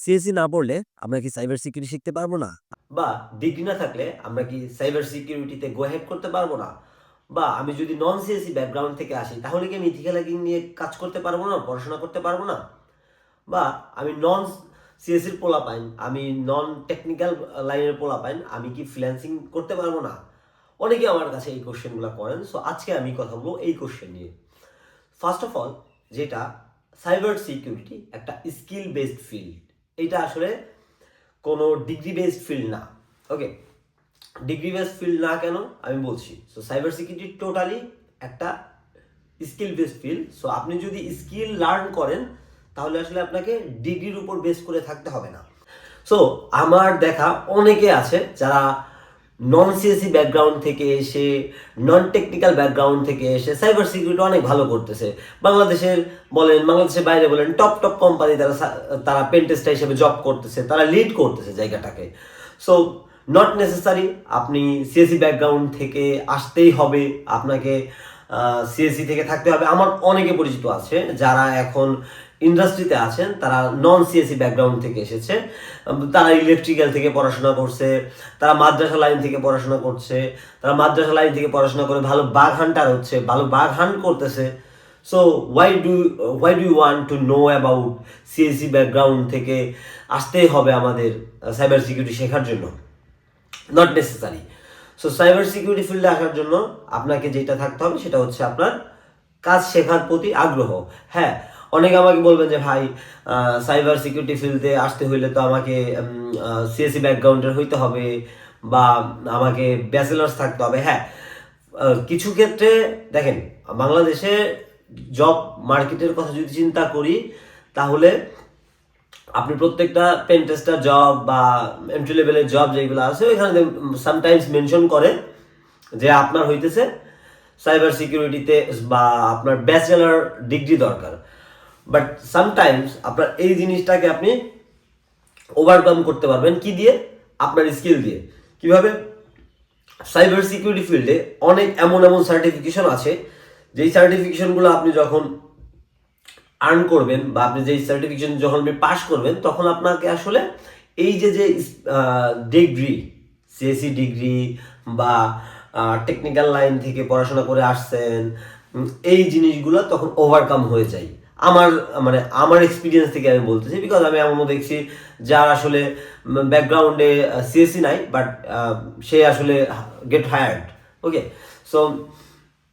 CSC না পড়লে আমরা কি সাইবার সিকিউরিটি শিখতে পারব না? বা ডিগ্রি না থাকলে আমরা কি সাইবার সিকিউরিটিতে গো হেড করতে পারব না? বা আমি যদি নন সিএসসি ব্যাকগ্রাউন্ড থেকে আসি, তাহলে কি আমি ইথিক্যাল হ্যাকিং নিয়ে কাজ করতে পারব না? পড়াশোনা করতে পারব না? বা আমি নন সিএসসির পোলা পাইন, আমি নন টেকনিক্যাল লাইনের পোলা পাইন, আমি কি ফ্রিল্যান্সিং করতে পারব না? অনেকে আমার কাছে এই কোশ্চেনগুলো করেন সো আজকে আমি কথা বলব এই কোশ্চেন নিয়ে। ফার্স্ট অফ অল যেটা সাইবার সিকিউরিটি একটা স্কিল বেসড ফিল্ড এটা আসলে কোনো ডিগ্রি বেসড ফিল্ড না ওকে ডিগ্রি বেসড ফিল্ড না কেন? আমি বলছি সো সাইবার সিকিউরিটি টোটালি একটা স্কিল বেসড ফিল্ড সো আপনি যদি স্কিল লার্ন করেন, তাহলে আসলে আপনাকে ডিগ্রির উপর বেস করে থাকতে হবে না। সো আমার দেখা অনেকে আছে যারা নন সিএসসি ব্যাকগ্রাউন্ড থেকে এসে নন টেকনিক্যাল ব্যাকগ্রাউন্ড থেকে এসে সাইবার সিকিউরিটি অনেক ভালো করতেছে। বাংলাদেশের বলেন, বাংলাদেশের বাইরে বলেন টপ টপ কোম্পানি তারা তারা পেন্টেস্টার হিসেবে জব করতেছে, তারা লিড করতেছে জায়গাটাকে। সো নট নেসেসারি আপনি সিএসসি ব্যাকগ্রাউন্ড থেকে আসতেই হবে, আপনাকে সিএসসি থেকে থাকতে হবে। আমার অনেকে পরিচিত আছে যারা এখন ইন্ডাস্ট্রিতে আছেন, তারা নন সিএসসি ব্যাকগ্রাউন্ড থেকে এসেছে তারা ইলেকট্রিক্যাল থেকে পড়াশোনা করছে, তারা মাদ্রাসা লাইন থেকে পড়াশোনা করছে, তারা মাদ্রাসা লাইন থেকে পড়াশোনা করে ভালো বাঘ হান্টার হচ্ছে, ভালো বাঘ হান্ট করতেছে so why do why do want to know about CSC background থেকে আসতেই হবে আমাদের সাইবার সিকিউরিটি শেখার জন্য? Not necessary so cyber security ফিল্ডে আসার জন্য আপনাকে যেটা থাকতে হবে সেটা হচ্ছে আপনার কাজ শেখার প্রতি আগ্রহ। হ্যাঁ অনেকে আমাকে বলবেন যে, ভাই সাইবার সিকিউরিটি ফিল্ডে আসতে হইলে তো আমাকে সিএসসি ব্যাকগ্রাউন্ডের হইতে হবে বা আমাকে ব্যাচেলার্স থাকতে হবে। হ্যাঁ কিছু ক্ষেত্রে দেখেন, বাংলাদেশে জব মার্কেটের কথা যদি চিন্তা করি, তাহলে আপনি প্রত্যেকটা পেন টেস্টার জব বা এন্ট্রি লেভেলের জব যেগুলো আছে, ওইখানে সামটাইমস মেনশন করে যে আপনার হইতেছে সাইবার সিকিউরিটিতে বা আপনার ব্যাচেলার ডিগ্রি দরকার। বাট সামটাইমস আপনার এই জিনিসটাকে আপনি ওভারকাম করতে পারবেন। কি দিয়ে? আপনার স্কিল দিয়ে। কীভাবে? সাইবার সিকিউরিটি ফিল্ডে অনেক এমন এমন সার্টিফিকেশন আছে। যেই সার্টিফিকেশনগুলো আপনি যখন আর্ন করবেন বা আপনি যেই সার্টিফিকেশন যখন আপনি পাস করবেন, তখন আপনাকে আসলে এই যে যে ডিগ্রি সিএসসি ডিগ্রি বা টেকনিক্যাল লাইন থেকে পড়াশোনা করে আসছেন এই জিনিসগুলো তখন ওভারকাম হয়ে যায়। আমার মানে আমার এক্সপিরিয়েন্স থেকে আমি বলতেছি বিকজ আমি এমন দেখছি যার আসলে ব্যাকগ্রাউন্ডে সিএসসি নাই বাট সে আসলে get hired okay so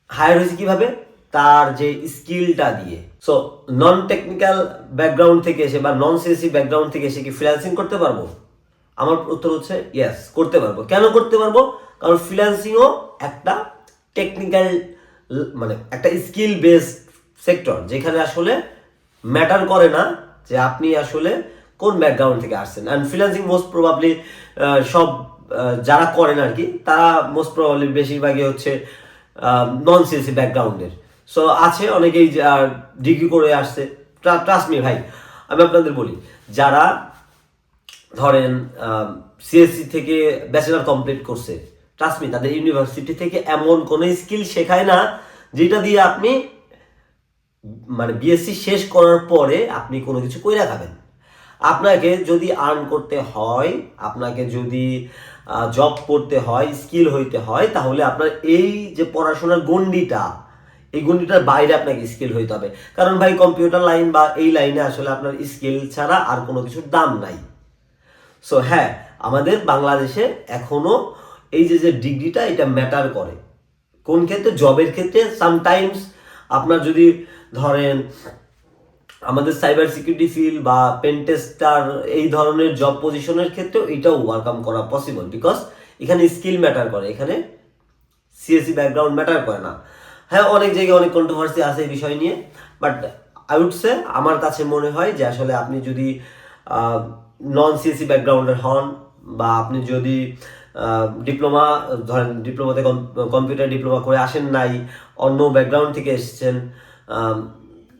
hire হয়েছে কীভাবে? তার যে স্কিলটা দিয়ে। সো নন টেকনিক্যাল ব্যাকগ্রাউন্ড থেকে এসে বা নন সিএসসি ব্যাকগ্রাউন্ড থেকে এসে কি ফ্রিল্যান্সিং করতে পারব? আমার উত্তর হচ্ছে ইয়েস করতে পারব। কেন করতে পারব? কারণ ফ্রিল্যান্সিংও একটা টেকনিক্যাল মানে একটা স্কিল বেসড সেক্টর, যেখানে আসলে ম্যাটার করে না যে আপনি আসলে কোন ব্যাকগ্রাউন্ড থেকে আসছেন। অ্যান্ড ফ্রিল্যান্সিং মোস্ট প্রবাবলি সব যারা করেন আর কি, তারা মোস্ট প্রবাবলি বেশিরভাগই হচ্ছে নন সিএসসি ব্যাকগ্রাউন্ডের সো আছে অনেকেই ডিগ্রি করে আসছে। ট্রাস্ট মি ভাই, আমি আপনাদের বলি, যারা ধরেন সিএসসি থেকে ব্যাচেলার কমপ্লিট করছে ট্রাস্ট মি তাদের ইউনিভার্সিটি থেকে এমন কোনো স্কিল শেখায় না, যেটা দিয়ে আপনি মানে বিএসসি শেষ করার পরে আপনি কোনো কিছু কইরা খাবেন। আপনাকে যদি আর্ন করতে হয়, আপনাকে যদি জব করতে হয় স্কিল হইতে হয়, তাহলে আপনার এই যে পড়াশোনার গণ্ডিটা, এই গণ্ডিটার বাইরে আপনাকে স্কিল হইতে হবে। কারণ ভাই কম্পিউটার লাইন বা এই লাইনে আসলে আপনার স্কিল ছাড়া আর কোনো কিছুর দাম নাই। সো হ্যাঁ আমাদের বাংলাদেশে এখনও এই যে যে ডিগ্রিটা, এটা ম্যাটার করে। কোন ক্ষেত্রে? জবের ক্ষেত্রে সামটাইমস আপনার যদি ধরেন, আমাদের সাইবার সিকিউরিটি ফিল্ড বা পেনটেস্টার এই ধরনের জব পজিশনের ক্ষেত্রেও এটাও ওয়ারকাম করা পসিবল বিকজ এখানে স্কিল ম্যাটার করে, এখানে সিএসসি ব্যাকগ্রাউন্ড ম্যাটার করে না। হ্যাঁ অনেক জায়গায় অনেক কন্ট্রোভার্সি আছে এই বিষয় নিয়ে বাট আই উড সে আমার কাছে মনে হয় যে আসলে আপনি যদি নন সিএসসি ব্যাকগ্রাউন্ডের হন বা আপনি যদি ডিপ্লোমা ধরেন ডিপ্লোমাতে কম্পিউটার ডিপ্লোমা করে আসেন নাই, অন্য ব্যাকগ্রাউন্ড থেকে এসেছেন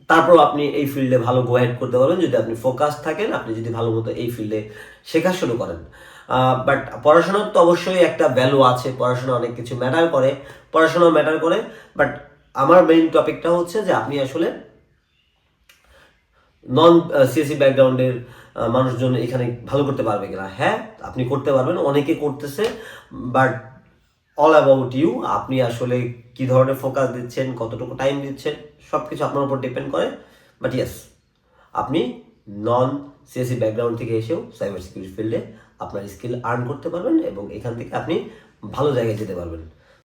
তারপর আপনি এই ফিল্ডে ভালো গো হেড করতে পারবেন। যদি আপনি ফোকাস থাকেন, আপনি যদি ভালো মতো এই ফিল্ডে শেখা শুরু করেন। বাট পড়াশোনার তো অবশ্যই একটা ভ্যালু আছে। পড়াশোনা অনেক কিছু ম্যাটার করে। পড়াশোনা ম্যাটার করে। বাট আমার মেইন টপিকটা হচ্ছে যে আপনি আসলে নন সিএসি ব্যাকগ্রাউন্ডের মানুষজন এখানে ভালো করতে পারবে কিনা। হ্যাঁ আপনি করতে পারবেন। অনেকে করতেছে বাট অল অ্যাবাউট ইউ আপনি আসলে কি ধরনের ফোকাস দিচ্ছেন, কতটুকু টাইম দিচ্ছেন সব কিছু আপনার উপর ডিপেন্ড করে বাট ইয়েস আপনি নন সিএসি ব্যাকগ্রাউন্ড থেকে এসেও সাইবার সিকিউরিটি ফিল্ডে আপনার স্কিল আর্ন করতে পারবেন এবং এখান থেকে আপনি ভালো জায়গায় যেতে পারবেন।